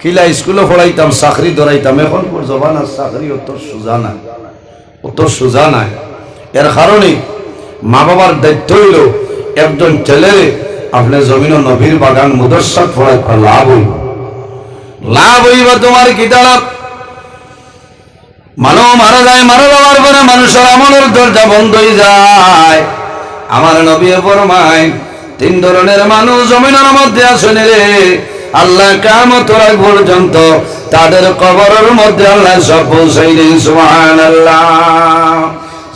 কিলা স্কুলে পড়াইতাম, চাকরি ধরাইতাম। এখন জবান আর চাকরি অত সোজা নাই। অত সোজা নাই। এর কারণে মা বাবার দায়িত্ব হইল, একজন ছেলেরে আপনি জমিন ও নবীর বাগান মুদর্শাত পড়াই লাভ হইব লাভ হইবা তোমার কি দাঁড়া মানব মারা যায় মারা যাওয়ার পরে মানুষের আমলের দরজা বন্ধ হয়ে যায়। আমার নবী ফরমায় তিন ধরনের মানুষ জমিনের মধ্যে আসেন রে আল্লাহ কামত পর্যন্ত তাদের কবরের মধ্যে আল্লাহ সব পৌঁছাই দিন সুবহান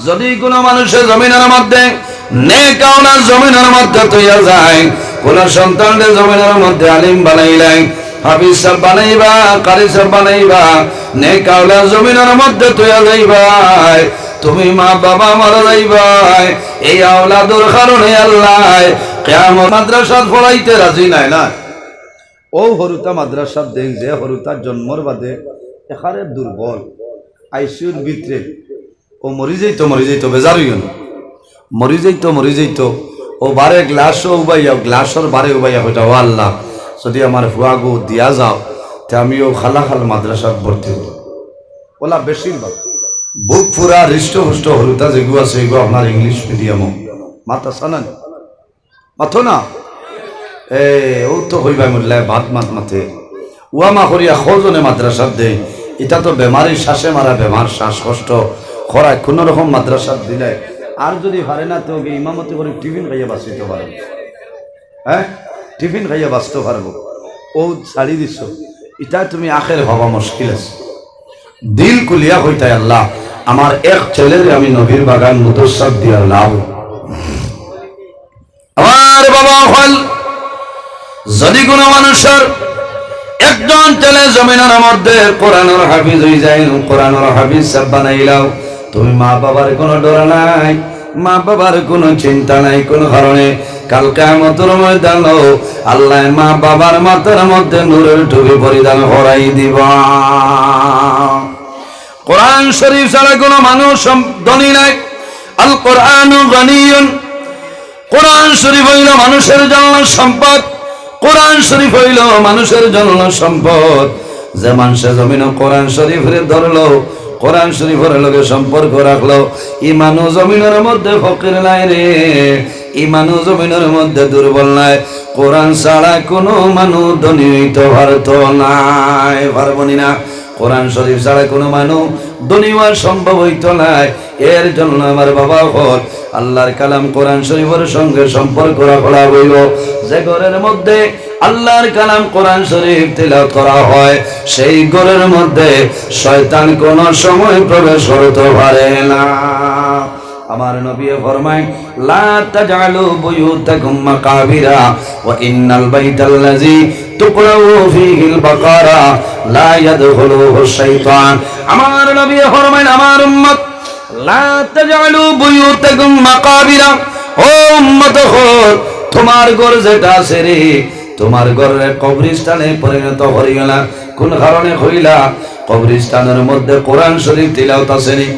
যদি কোনো মানুষের জমিনের মধ্যে নেকাওনা জমিনের মধ্যে তৈয়া যায়, কোন সন্তানদের জমিনের মধ্যে আলিম বানাইলাই হাফিজ সাহেব বানাইবা, কারি সাহেব বানাইবা নেকাওলা জমিনের মধ্যে তৈয়া যাইবাই তুমি মা বাবা মারা যাইবাই, এই আওলাদুর কারণে আল্লাহ কেমন মাদ্রাসাত পড়াইতে রাজি নাই না। ও হরুতা মাদ্রাসাত দেখ যে হরুতার জন্মর বাদে এখানে দুর্বল আইসিউর ভিতরে। ও মরি যাইতো মরি যাইতো, বেজার হইও মরি যাইতো মরি যাইতো। ও বারে গ্লাসও উবাইয়া, গ্লাসর বারে উবাইয়া হইটা ও আল্লাহ। যদি আমার হুয়া গো দিয়া যাও, তে আমিও খালা খাল মাদ্রাসাত ভর্তি হব ওলা বেশিরভাগ বুক পুরা হৃষ্টপুষ্ট হরুতা যেগুলো আছে এগুলো আপনার ইংলিশ মিডিয়ামও। মাতা সানান মাথো না? ও তো ভাত মাত মাথে উয়া মা করিয়া খজনে মাদ্রাসাত দে? এটা তো বেমারি শ্বাসে মারা বেমার শ্বাসকষ্ট খরায় মাদ্রাসাত দিলে আর যদি পারে না তো ইমামতি করে টিফিন খাইয়া বাঁচিতে পারব। হ্যাঁ? টিফিন খাইয়া বাঁচতে পারব। ও ছাড়ি দিছ। এটা তুমি আখের হওয়া মুশকিল আছে। দিল কুলিয়া হইতাই আল্লাহ, আমার এক ছেলের আমি নবীর বাগান মুদসাদ দিয়া লাভ। আমার বাবা হল যদি কোনো মানুষের একজন ছেলে জমিনের মধ্যে কোরআনের হাফিজ হয়ে যায়, কোরআনের হাফিজ সব বানাইলাও তুমি মা বাবার কোনো ডর নাই, মা বাবার কোনো চিন্তা নাই, কোনো কারণে। কাল কামতর ময়দান আল্লাহ মা বাবার মাথার মধ্যে নূরের টুপি পরিধান করাই দিবা। কোরআন শরীফ ছাড়া কোনো মানুষ ধনী নাই। আল কোরআন গনিয়ন। কোরআন শরীফ হইল মানুষের জন্য সম্পদ। কোরআন শরীফ হইল মানুষের জন্য সম্পদ। যে মানুষে জমিন কোরআন শরীফরে ধরলো, কোরআন শরীফের লগে সম্পর্ক রাখল। ইমানু জমিনের মধ্যে ফকির নাই রে ইমানু জমিনের মধ্যে দুর্বল নাই। কোরআন ছাড়া কোনো মানুষ ধনী হইতে পারত নাই পারবনি না। কোরআন শরীফ ছাড়া কোনো মানুষ হওয়া সম্ভব হইত নাই এর জন্য আমার বাবা হল আল্লাহর কালাম কোরআন শরীফের সঙ্গে সম্পর্ক রাখা হইব যে ঘরের মধ্যে আল্লাহর কালাম কোরআন শরীফ তিলাওয়াত করা হয়, সেই ঘরের মধ্যে শয়তান কোন সময় প্রবেশ করতে পারে না। আমার নবী ফরমায়, লা তাজআলু বুয়ুতাকুম মাকাবিরা, ওয়া ইন্নাল বাইতাল্লাযী ও উম্মত তোমার ঘর যেটা আছে রে, তোমার ঘরের কবরিস্তানে পরিণত হইল না কোন কারণে হইলা? কবরিস্তানের মধ্যে কোরআন শরীফ তিলাওত আসেনি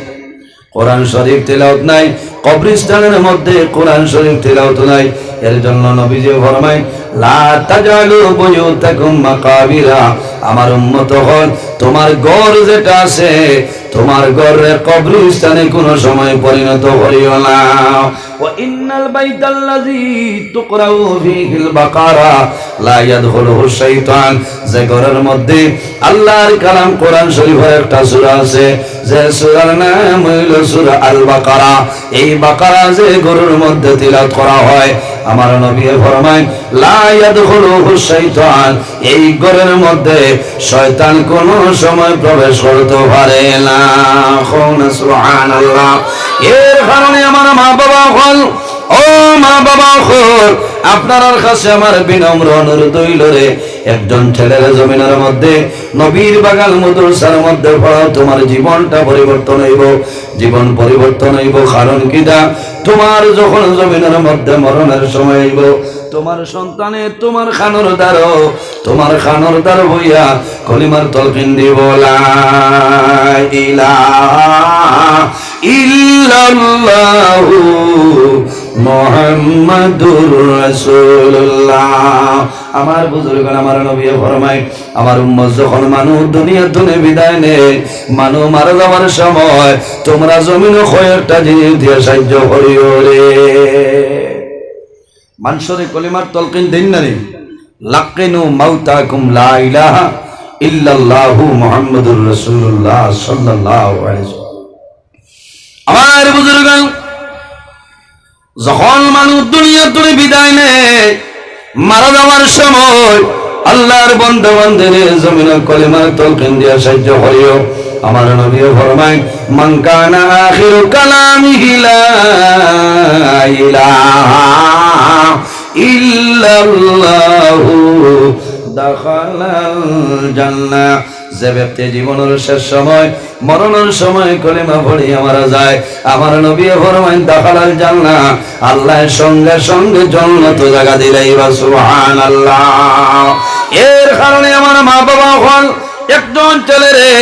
কোরআন শরীফ তেলাওত নাই। কবরিস্তানের মধ্যে কোরআন শরীফ তেলাওত নাই। এর জন্য নবীজি ফরমায় আমার তোমার গড় যেটা আছে, তোমার কোনো সময় পরিণত হইও না। যে ঘরের মধ্যে আল্লাহর কালাম কোরআন শরীফের একটা সূরা আছে, যে সূরার নাম হইল সূরা আল বাকারা এই বাকারা যে ঘরের মধ্যে তিলাওয়াত করা হয় আমার নবী ফরমায়, লা ইয়াদখুলুহু শাইতান। এই ঘরের মধ্যে শয়তান কোন সময় প্রবেশ করতে পারে না। খুন সুবহানাল্লাহ। এর কারণে আমার মা বাবা হল, ও মা বাবা হল, আপনার কাছে আমার বিনম্র অনুরোধ হইল রে। একজন ছেলের জমিনের মধ্যে, নবীর বাগাল মদরসার মধ্যে পড়াও, তোমার জীবনটা পরিবর্তন হইব। জীবন পরিবর্তন হইব, কারণ কিনা তোমার যখন জমিনের মধ্যে মরণের সময় হইব, তোমার সন্তানে তোমার খানোর দ্বার, তোমার খানোর দ্বার হইয়া কলিমার তলকিন দিব ইলা ইল্লাল্লাহু মোহাম্মদুর রাসূলুল্লাহ। আমার বুজুর্গ আমার নবী ফরমায়, আমার উম্মত যখন মানুষ দুনে বিদায় নেই মানু মারা যাওয়ার সময় তোমরা দিয়ে সাহায্য করিও রে। কলিমার তলকিন দিন না রে। লাকিনু মাউতাকুম লা ইলাহা ইল্লাল্লাহু মুহাম্মাদুর রাসূলুল্লাহ সাল্লাল্লাহু আলাইহি। আমার বুজুর্গ যখন মানুষ দুনিয়া তুলে বিদায় নেয়, মারা যাওয়ার সময় আল্লাহর বন্ধু বান্ধবের জমিন কলিমার তলকিন দিয়া সাহায্য করিও। আমার নবী ফরমায়, মান কানা আখিরু কালামিহি লা ইলাহা জান্নাহ। যে ব্যক্তি জীবনের শেষ সময়, মরণের সময় কলিমা পড়িয়া মারা যায়। আমার নবী ফরমাইন দাখালাল জান্নাহ। আল্লাহর সঙ্গে সঙ্গে জন্নত জায়গা দিলাই বা সুবহানাল্লাহ। এর কারণে আমার মা বাবা হল একজন ছেলে রে।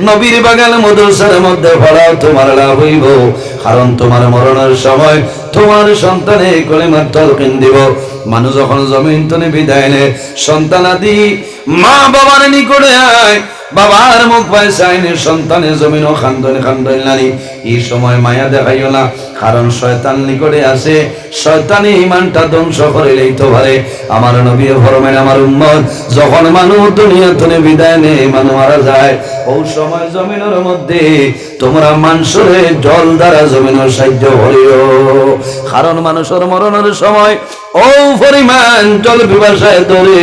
নবীর বাগান মধুসার মধ্যে পড়াও তোমার লাভ হইব। কারণ তোমার মরণের সময় তোমার সন্তানে কলিমার তলকিন দিব। মানুষ যখন জমিন তনে বিদায় নে সন্তানাদি মা বাবার নিকটে আয়। বাবার মুখ পায় চাইনি সন্তানে জমিন খান্দনে খান্দন নানি এই সময় মায়া দেখাইও না, কারণ শয়তান নিকটে আসে শয়তানি ইমানটা ধ্বংস করে লইতে পারে। আমার নবী ফরমেন আমার উম্মত, যখন মানুষ দুনিয়া তনে বিদায় নেই মানুষ মারা যায়। ওই সময় জমিনের মধ্যে তোমরা মানুষরে জল দ্বারা জমিনের সাহায্য করিও। কারণ মানুষের মরণের সময় ও পরিমাণ জল বিবাসায় ধরে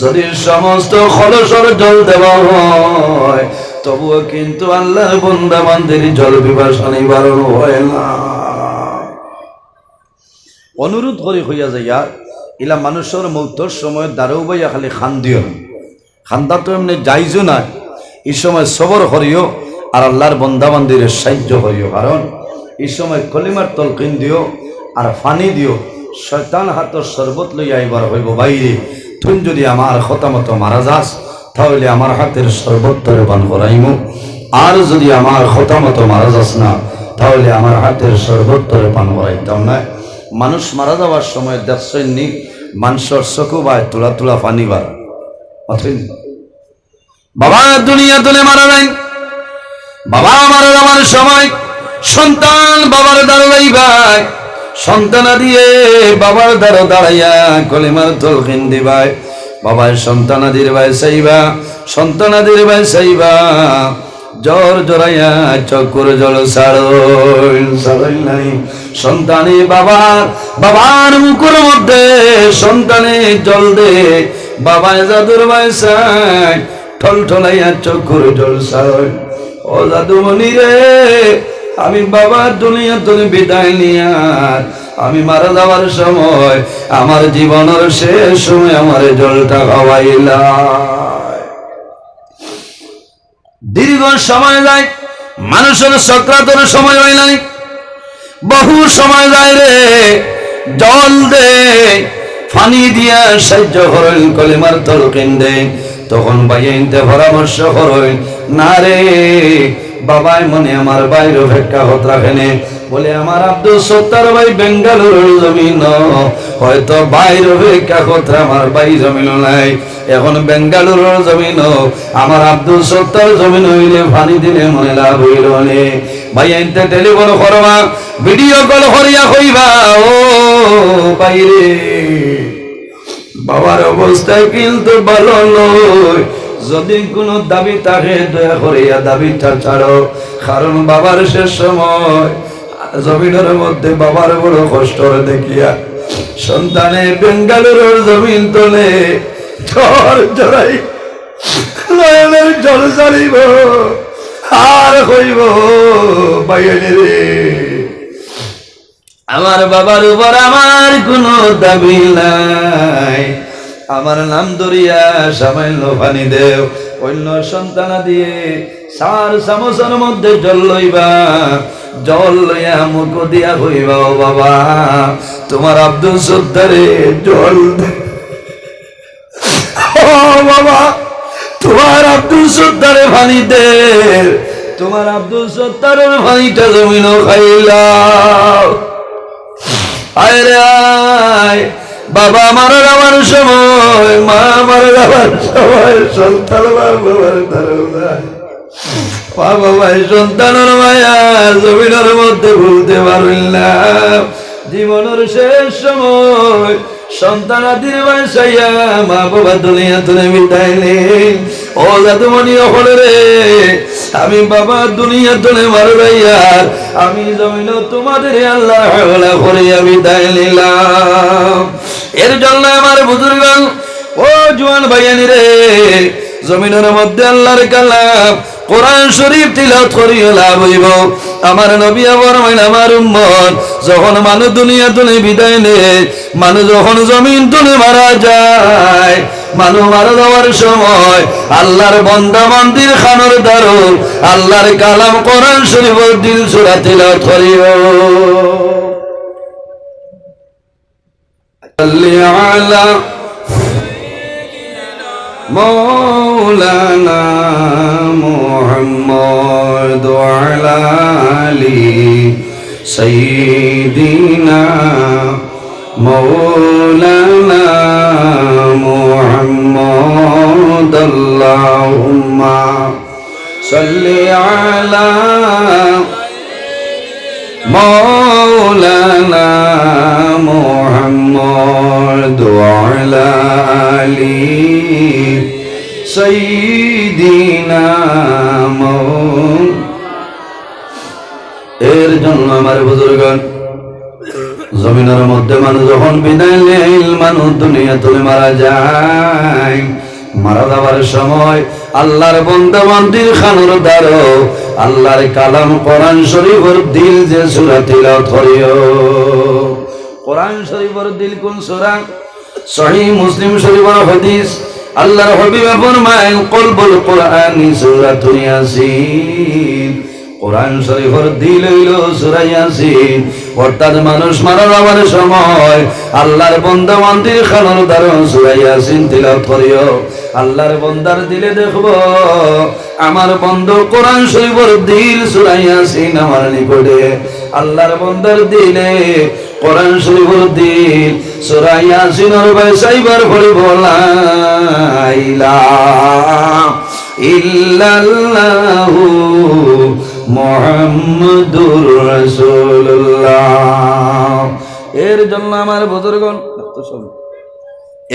যদি সমস্ত খলসর জল দেওয়া হয়, তবুও কিন্তু আল্লাহ বন্দা বান্ধের জল বিবাসা নিবারণ হয় না। অনুরোধ করে হইয়া যাইয়া, ইলা মানুষের মৌতর সময় দাঁড়াও বাইয়া খালি খান দিও খান্দা তো এমনি যাইজো না। এই সময় সবর করিও আর আল্লাহর বন্দা বান্দির সাহায্য করিও, কারণ এই সময় কলিমার তলকিন দিও আর ফানি দিও, শয়তান হাতর শরবত লইয়া এবার হইব বাইরে। তুই যদি আমার খতামত মারা যাস, তাহলে আমার হাতের শরবত তরে পান করাইমু। আর যদি আমার খতামত মারা যাস না, তাহলে আমার হাতের শরবত তরে পান করাইতাম না। মানুষ মারা যাওয়ার সময় দেখছেননি মানুষের চকু বায় তোলা তোলা পানি বার। বাবা, দুনিয়া তুলে মারা নাই বাবা, মারা যাওয়ার সময় সন্তান বাবার দাঁড়াই ভাই সন্তান দিয়ে বাবার দ্বারা দাঁড়াইয়া কলিমার তলকিন দিবাই বাবার সন্তানাদির ভাই সাইবা, সন্তানাদির ভাই সাইবা, জ্বর জড়াইয়া চক্কর জল নাই সন্তানে বাবার বাবার মুখের মধ্যে সন্তানে জল দে। বাবায় জাদুর বাইসায় ঠল ঠলাইয়া চক্কর জল সারল ও জাদুমণি রে আমি বাবার দুনিয়া তুমি বিদায় নিয়ার আমি মারা যাওয়ার সময় আমার জীবনের শেষ সময় আমার জলটা খাওয়াইলা। দীর্ঘ সময় যায়, মানুষের সক্রাতর সময় হয় নাই। বহু সময় যায় রে, জল দে ফানি দিয়া সাহায্য করেন কলিমার তলকিন দে। তখন বাইনতে পরামর্শ করেন না রে। বাবাই মনে আমার বাইর অপেক্ষা হত রাখেনে। বলে, আমার আব্দুল সত্তার ভাই বেঙ্গালুরুর জমিন। হয়তো বাইর অপেক্ষা হত, আমার বাই জমিন নাই। এখন বেঙ্গালুরুর জমিন। আমার আব্দুল সত্তার জমিন হইলে পানি দিলে মনে লাভ হইল নে। ভাই, এনতে টেলিফোন করবা, ভিডিও কল করিয়া কইবা, ও বাইরে। বাবার অবস্থা কিন্তু ভালো নয়। যদি কোনো দাবি থাকে দয়া করিয়া দাবিটা ছাড়ো, কারণ বাবার শেষ সময় জমিনের মধ্যে বাবার বড় কষ্ট দেখিয়া সন্তানে বেঙ্গালুরুর জমিন তোলে আমার বাবার উপর আমার কোনো দাবি নাই। আমার নাম দরিয়া, সামান্য পানি দেও। অন্য সন্তানা দিয়ে সার চামচের মধ্যে জল লইবা। জল লইয়া মুখ দিয়া হইবা, ও বাবা। তোমার আব্দুল সত্তারে জল বাবা, তোমার আব্দুল সত্তারে পানি দে। তোমার আব্দুল সত্তারের পানিটা জমিন খাইলাম আয় রে আয়। বাবা মারা যাওয়ার সময়, মা মারা যাওয়ার সময় সন্তান বাবার ধারণায় বাবা ভাই সন্তানের মায়া জমিনের মধ্যে ভুলতে পারবেন না। জীবনের শেষ সময় সন্তান আদির বাসাইয়া মা বাবা দুনিয়া তুলে নেই ও জাদুমণি হলে রে, আমি বাবা দুনিয়া তুলে মারবাইয়া আমি জমিন তোমাদের আল্লাহ করে আমি দায় নিলাম। এর জন্য আমার বুজুর্গ ও জোয়ান ভাইয়ানি রে, জমিনের মধ্যে আল্লাহর কালাম, কোরআন শরীফ তিলাওয়াত করিও লাভ হইব। আমার নবী আমার মাইন আমার উম্মত, যখন মানুষ দুনিয়া তুলে বিদায় নে মানুষ যখন জমিন তুলে মারা যায়, মানুষ মারা যাওয়ার সময় আল্লাহর বন্দা মন্দির খানোর দ্বারো আল্লাহর কালাম কোরআন শরীফ দিল সুরা তিলাওয়াত করিও مولانا محمد وعلى آل سيدنا مولانا محمد اللهم صل على مولانا محمد وعلى آل سيدنا مولانا এর জন্য আমার বুজুর্গণ জমিনের মধ্যে মানুষ যখন বিদায় নেই মানুষ দুনিয়া তুলে মারা যায় মারা যাবার সময় আল্লাহর বন্ধ মন্দির খানুর দ্বারো আল্লাহর কালাম কোরআন শরীফের দিল যে সুরা তিলা ধরিও কোরআন শরীফের দিল কোন সুরা? সহি মুসলিম শরীফের হাদিস। আল্লাহর হবিব ফরমায় কলবুল কোরআনি সূরাতুল ইয়াসিন। কোরআন শরীফের দিল হইল সূরা ইয়াসিন। অর্থাৎ মানুষ মারা যাওয়ার সময় আল্লাহর বন্দা মন্দির খানোর দ্বারা সূরা ইয়াসিন তিলাওয়াত করিও। আল্লাহর বন্দার দিলে দেখব। আমার বন্ধ কোরআন শরীফের দিল সূরা ইয়াসিন আমার নিকটে। আল্লাহর বন্দার দিলে কোরআন শরীফের দিল সূরা ইয়াসিনের বাইসাইবার পড়িব লা ইলাহা ইল্লাল্লাহু মুহাম্মাদুর রাসূলুল্লাহ। এর জন্য আমার বুজুর্গণ,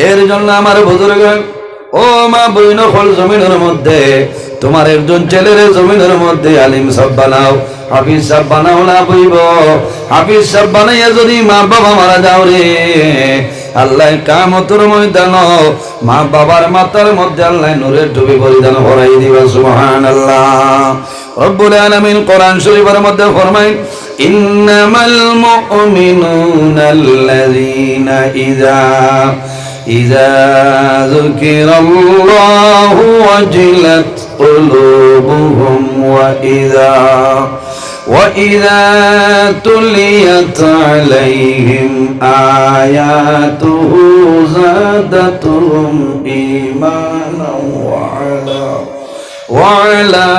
এর জন্য আমার বুজুর্গণ ও মা বইন ফল জমিনের মধ্যে, তোমার একজন ছেলের জমিনের মধ্যে আলিম সব বানাও, হাফিজ সাহ বানাও না বইব। হাফিজ সাহ বানাইয়া যদি মা বাবা মারা যাও রে, আল্লাহ কামতর ময়দান মা বাবার মাতার মধ্যে আল্লাহ নূরের ডুবি পরিধান ভরাই দিবা সুবহান আল্লাহ রব্বুল আলামিন কোরআন শরীফের মধ্যে ফরমায়, ইন্নামাল মুমিনুনা আল্লাযীনা ইযা إذا ذكر الله وجلت قلوبهم وإذا وإذا تليت عليهم آياته زادتهم إيمانا وعلى وعلى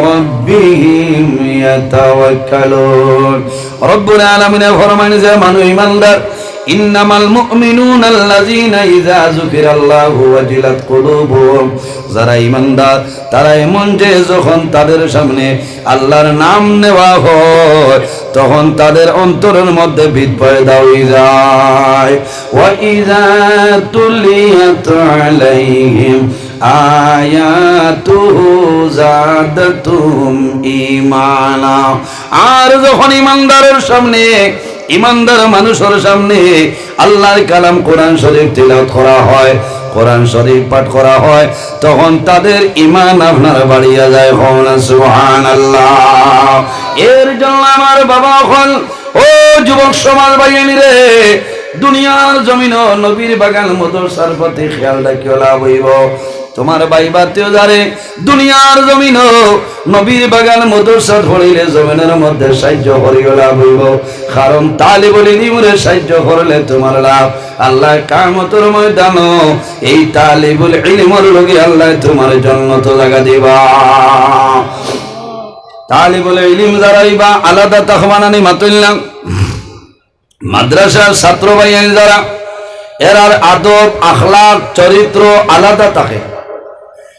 ربهم يتوكلون رب العالمين فرمان زمان إيمان دار ইন্নামাল মুমিনুনা আল্লাযীনা ইযা যুকিরাল্লাহু ওয়াজিলাত কুলুবুহুম। যারা ঈমানদার, তারা এমন যে যখন তাদের সামনে আল্লাহর নাম নেওয়া হয়, তখন তাদের অন্তরের মধ্যে ভীত পয়দা হয়ে যায় ওয়া ইযা তুলিয়াত আলাইহিম আয়াতুহু জাদাতুহুম ঈমানা। আর যখন ঈমানদারের সামনে ইমানদার মানুষের সামনে আল্লাহর কালাম কোরআন শরীফ তিলাওয়াত করা হয়, কোরআন শরীফ পাঠ করা হয়, তখন তাদের ইমান আপনার বাড়িয়া যায় হন সুহান আল্লাহ এর জন্য আমার বাবা হল ও যুবক সমাজ বাহিনী রে, দুনিয়ার জমিন নবীর বাগান মধুর সারপতি খেয়াল রাখিও লাভ হইব। তোমার ভাই বাতীয় যারে দুনিয়ার জমিন নবীর বাগান মদরসা ধরিলে জমিনের মধ্যে সাহায্য করিও লাভ হইব। কারণ তালিবুল ইলমরে সাহায্য করলে তোমার লাভ। আল্লাহ কামতর ময়দান এই তালিবুল ইলমর লগে আল্লাহ তোমার জন্য তো জায়গা দিবা। তালিবুল ইলম যারাইবা আলাদা তাহমানানি মাতুল্লাম মাদ্রাসার ছাত্র ভাইয়ান যারা এর আর আদব আখলাক চরিত্র আলাদা থাকে।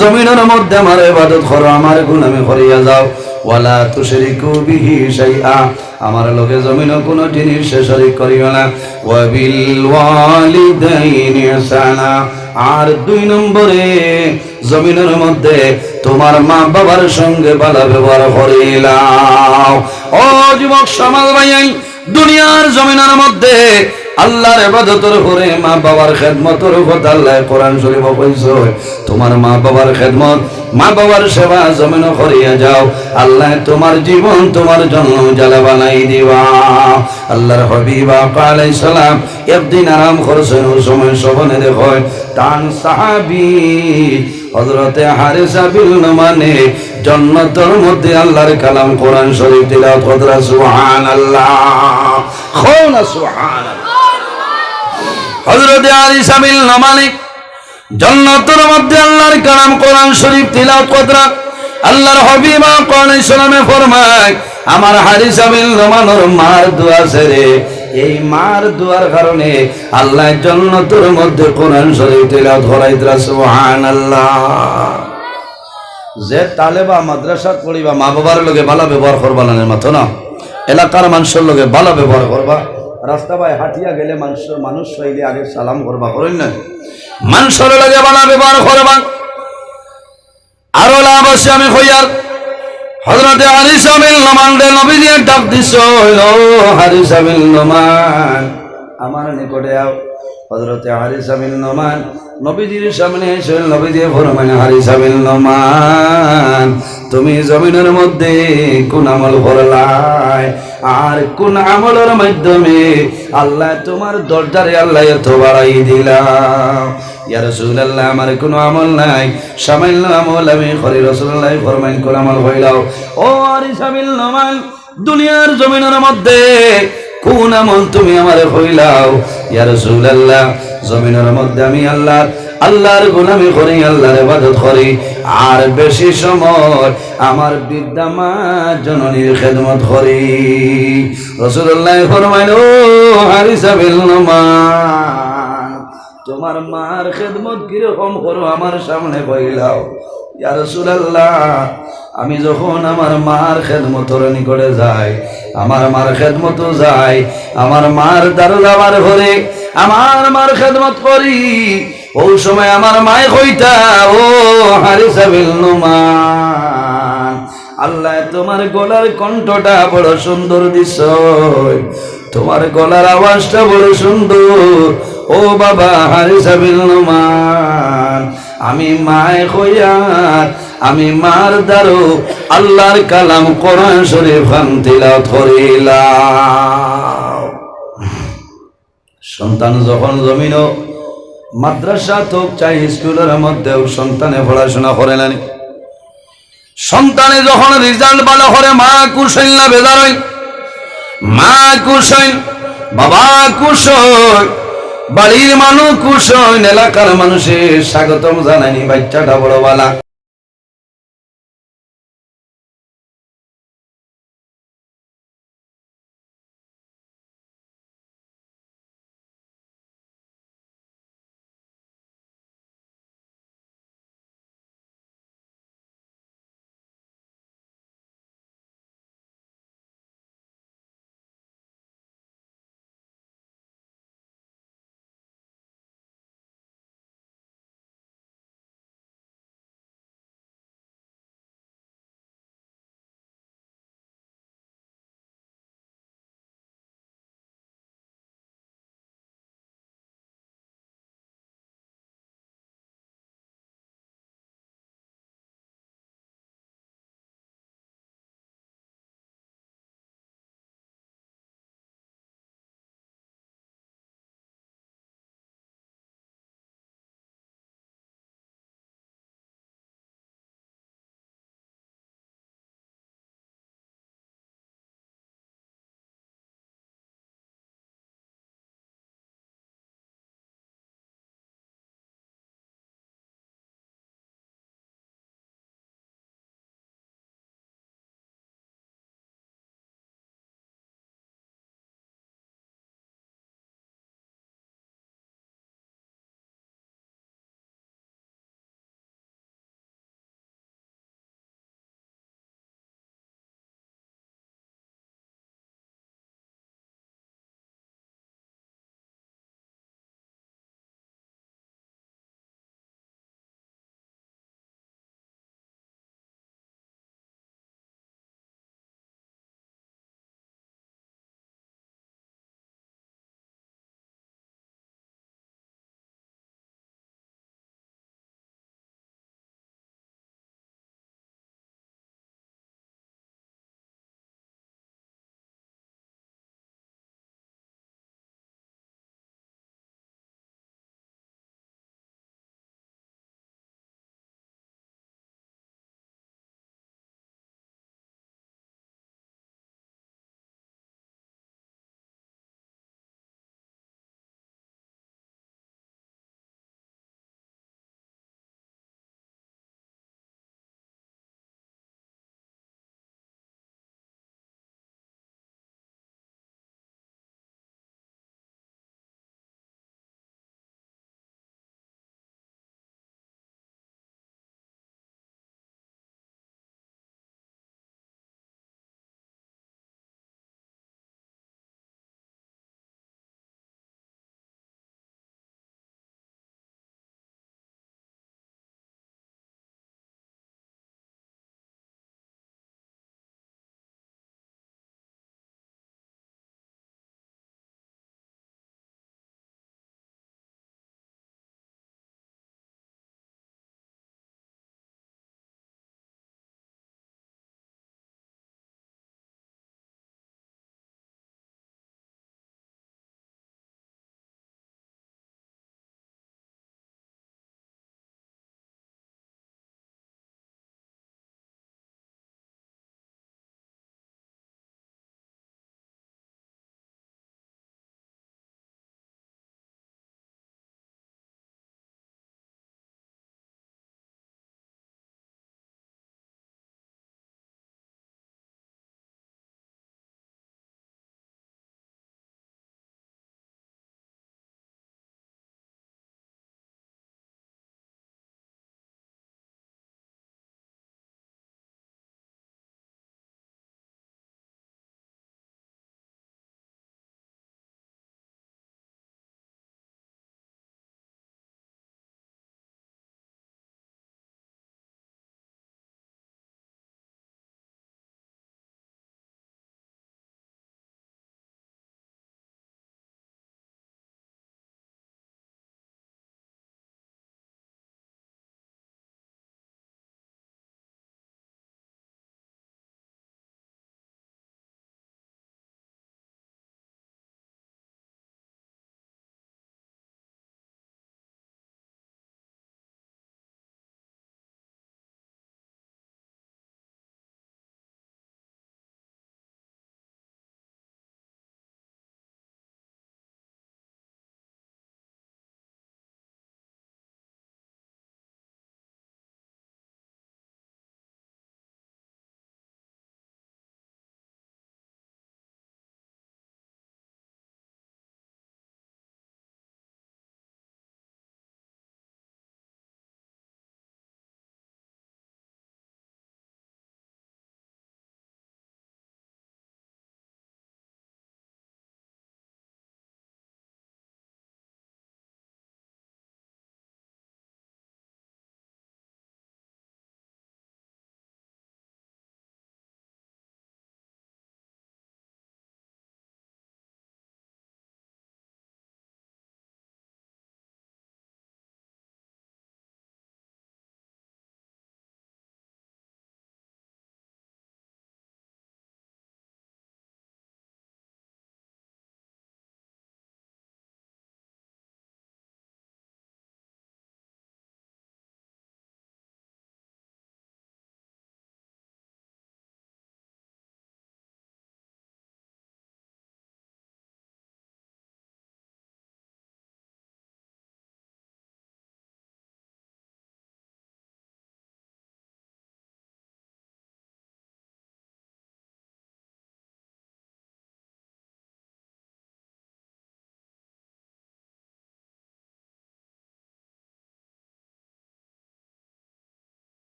জমিনের মধ্যে আমার ইবাদত করো, আমার গুনামে করিয়া যাও। ওয়ালা তুশরিকু বিহি শাইআ, আমার লগে জমিন কোন জিনিস সে শরীক করিও না। ওয়া বিল ওয়ালিদাইনি ইহসানা, আর দুই নম্বরে, জমিনের মধ্যে তোমার মা বাবার সঙ্গে ভালো ব্যবহার করিলাও। ও যুবক সমাজ ভাইয়াই, দুনিয়ার জমিনের মধ্যে আল্লাহর ইবাদতের উপরে মা বাবার খেদমতের কথা আল্লাহ কোরআন শরীফ কইছে তোমার মা বাবার খেদমত মা বাবার সেবা জমিন করিয়া যাও। আল্লাহ তোমার জীবন তোমার জন্য জ্বালা বানাই দিবা। আল্লাহর হবিবা আলাইহিস সালাম একদিন আরাম করছেন, ওই সময় সবনে দেখো টান সাহাবী হযরতে হারিসা বিল মানে জন্নতের মধ্যে আল্লাহর কালাম কোরআন শরীফ তিলাওয়াত করা সুবহানাল্লাহ খোনা সুবহানাল্লাহ। হজরতে আলী সামিল নমানিক, জন্নতের মধ্যে আল্লাহর কালাম কোরআন শরীফ তিলাওয়াত করা আল্লাহর হবিবা কোরআন ইসলামে ফরমায়, আমার হারি সামিল নমানোর মার দোয়া ছেড়ে, এই মার দুয়ার কারণে আল্লাহ জন্নতের মধ্যে কোরআন শরীফ তিলাওয়াত করাইতরা, সুবহানাল্লাহ। যে তালেবা মাদ্রাসাত পড়িবা মা বাবার লগে ভালো ব্যবহার করবা না মাথো না? এলাকার মানুষের লগে ভালো ব্যবহার করবা। রাস্তা বাই হাঁটিয়া গেলে মানুষের মানুষ হইলে আগে সালাম করবা করেন না মানুষের লগে ভালো ব্যবহার করবা। আরও লাভ আছে আমি হইয়ার হজরতে হারিস আমিল নমান রে নবী দিয়ে ডাক দিছ ও হারিস আমিল নমান। আমার নিকটে আও। হজরতে হারিস আমিল নমান। নবীজির সামনে এসে নবী দিয়ে ফরমান হারিস আমিল নমান তুমি জমিনের মধ্যে কোন আমল করলাই আর কোন আমলের মাধ্যমে আল্লাহ তোমার দরজারে আল্লাহ এত বাড়াই দিলাম। ইয়া রাসূলুল্লাহ, আমার কোনো আমল নাই। সামান্য আমল আমি করি, রাসূলুল্লাহ ফরমান কোন আমল হইলাও ও আরিসাবিল নমান, দুনিয়ার জমিনের মধ্যে কোন আমল তুমি আমার হইলাও? ইয়া রাসূলুল্লাহ, জমিনের মধ্যে আমি আল্লাহ আল্লাহর গোলামি করি, আল্লাহর ইবাদত করি। আর বেশি সময় আমার বিদ্যামা জননীর খেদমত করি। রাসূলুল্লাহ ফরমাইল ও হারিসাবিল নমান তোমার মার খেদমত কীরকম করো আমার সামনে বইলাও। ইয়া রাসূলুল্লাহ, আমি যখন আমার মার খেদমতর নিকটে যাই, আমার মার খেদমত যাই, আমার মার দ্বারা যাবার ঘরে, আমার মার খেদমত করি ওই সময় আমার মায় কইতা, ও হারিসাবিল নুমান, আল্লাহ তোমার গলার কণ্ঠটা বড় সুন্দর দিস, তোমার গলার আওয়াজটা বড় সুন্দর। ও বাবা হারিসাবিল নুমান, আমি মায় হইয়ার আমি মার দারো আল্লাহর কালাম কোরআন শরীফ খান তিলাওয়াত করিলাম। সন্তান যখন জমিন মাদ্রাসা হোক চাই স্কুলের মধ্যেও সন্তানে পড়াশোনা করে নানি। সন্তানে যখন রেজাল্ট ভালো করে, মা কুশল না বেজার মা কুশল, বাবা কুশল, বাড়ির মানুষ কুশল, এলাকার মানুষের স্বাগতম জানানি বাচ্চাটা বড় বালা